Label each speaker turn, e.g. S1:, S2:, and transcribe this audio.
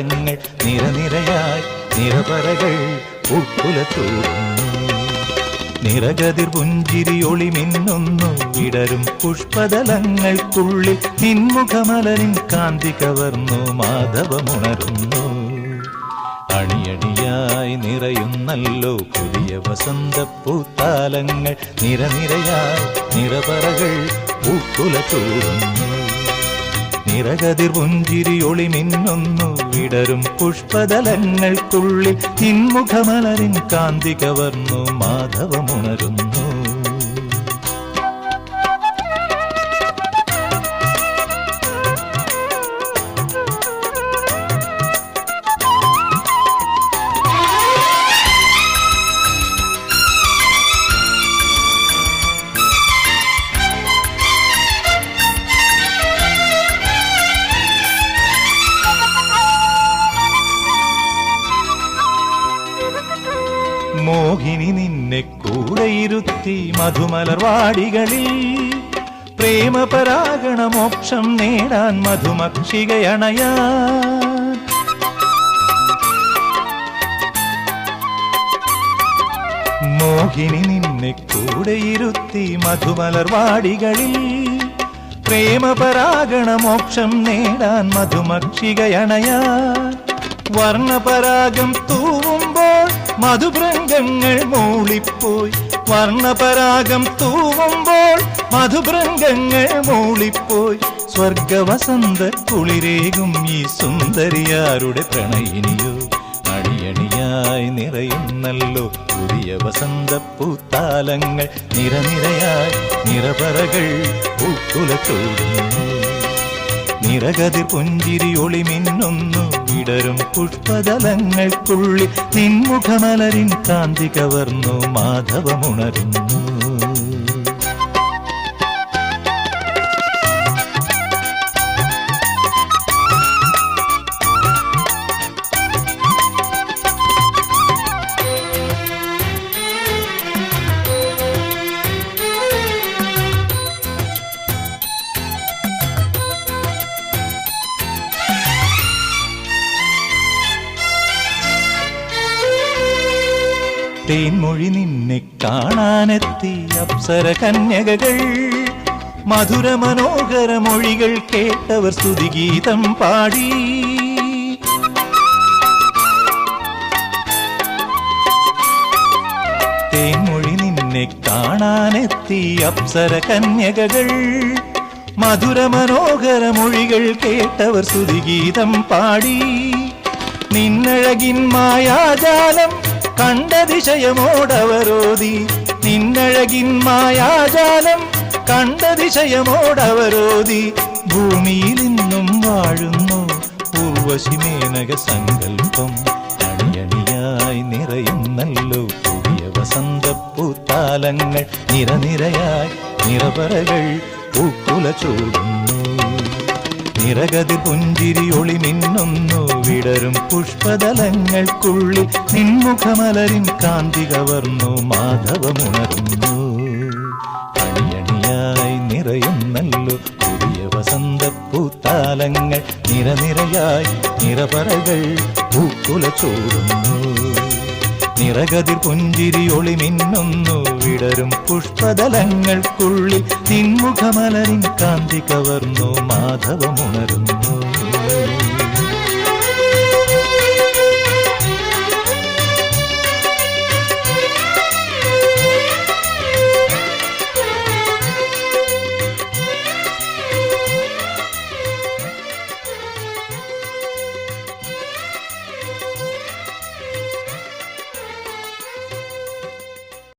S1: പൂത്താലങ്ങൾ നിരനിരയായി നിറപറകൾ ഉൾക്കുലത്തൂടുന്നു നിറകതിർ പുഞ്ചിരി ഒളി മിന്നുന്നു. വിടരും പുഷ്പതലങ്ങൾക്കുള്ളിൽ നിൻമുഖമലരിൻ കാന്തി കവർന്നു. മാധവമുണരുന്നു. അണിയണിയായി നിറയുന്നല്ലോ പുതിയ വസന്തപ്പൂത്താലങ്ങൾ. നിരനിരയായി നിറപറകൾ പൂക്കുല നിറകതിർ പുഞ്ചിരി ഒളി മിന്നുന്നു വിടരും പുഷ്പതലങ്ങൾക്കുള്ളിൽ ഇൻമുഖമലരിൻ കാന്തി കവർന്നു മാധവമുണരുന്നു. കൂടെയിരുത്തി മധുമലർവാടികളിൽ പ്രേമപരാഗണ മോക്ഷം നേടാൻ മധുമക്ഷികയണയ. മോഹിനി നിന്നെ കൂടെ ഇരുത്തി മധുമലർവാടികളിൽ പ്രേമപരാഗണ മോക്ഷം നേടാൻ മധുമക്ഷികയണയ. വർണപരാഗം തൂവുമ്പോൾ മധുഭൃംഗങ്ങൾ മൂളിപ്പോയി. വർണപരാഗം തൂവുമ്പോൾ മധുഭൃംഗങ്ങൾ മൂളിപ്പോയി. സ്വർഗവസന്ത കുളിരേകും ഈ സുന്ദരിയാരുടെ പ്രണയിനിയോ? അടിയണിയായി നിറയുന്നല്ലോ പുതിയ വസന്ത പൂത്താലങ്ങൾ. നിറനിരയായി നിറപറകൾ പൂക്കുലത്തോടുന്നു. നിറകതിർ പുഞ്ചിരി ഒളി മിന്നുന്നു വിടരും പുഷ്പതലങ്ങൾക്കുള്ളിൽ നിൻമുഖമലരിൻ കാന്തി കവർന്നു മാധവമുണരുന്നു. തേൻമൊഴി നിന്നെ കാണാനെത്തി അപ്സര കന്യകകൾ. മധുര മനോഹര മൊഴികൾ കേട്ടവർ സ്തുതിഗീതം പാടി. തേൻമൊഴി നിന്നെ കാണാനെത്തി അപ്സര കന്യകകൾ. മധുര മനോഹര മൊഴികൾ കേട്ടവർ സ്തുതിഗീതം പാടി. നിന്നഴകിൻ മായാജാലം കണ്ടതിശയമോടവരോതി നിന്നഴകിൻ മായാജാലം കണ്ടതിശയമോടവരോതി ഭൂമിയിൽ നിന്നും വാഴുന്നു പൂർവശിമേനക സങ്കല്പം. അണിയണിയായി നിറയുന്നല്ലോ പുതിയ വസന്തപ്പൂത്താലങ്ങൾ നിരനിരയായി നിറപറകൾ പൂക്കുല ചൂടുന്നു നിറകതി പുഞ്ചിരി ഒളി മിന്നുന്നു വിടരും പുഷ്പതലങ്ങൾക്കുള്ളിൽ നിൻമുഖമലരിൻ കാന്തി കവർന്നു മാധവമുണർന്നു. അണിയണിയായി നിറയുന്നല്ലോ പുതിയ വസന്തപ്പൂത്താലങ്ങൾ നിരനിരയായി നിറപറകൾ പൂക്കുല ചൂടുന്നു നിറകതിർ പുഞ്ചിരി ഒളി മിന്നുന്നു. വിടരും പുഷ്പതലങ്ങൾക്കുള്ളിൽ നിൻമുഖമലരിൻ കാന്തി കവർന്നു. മാധവമുണരുന്നു.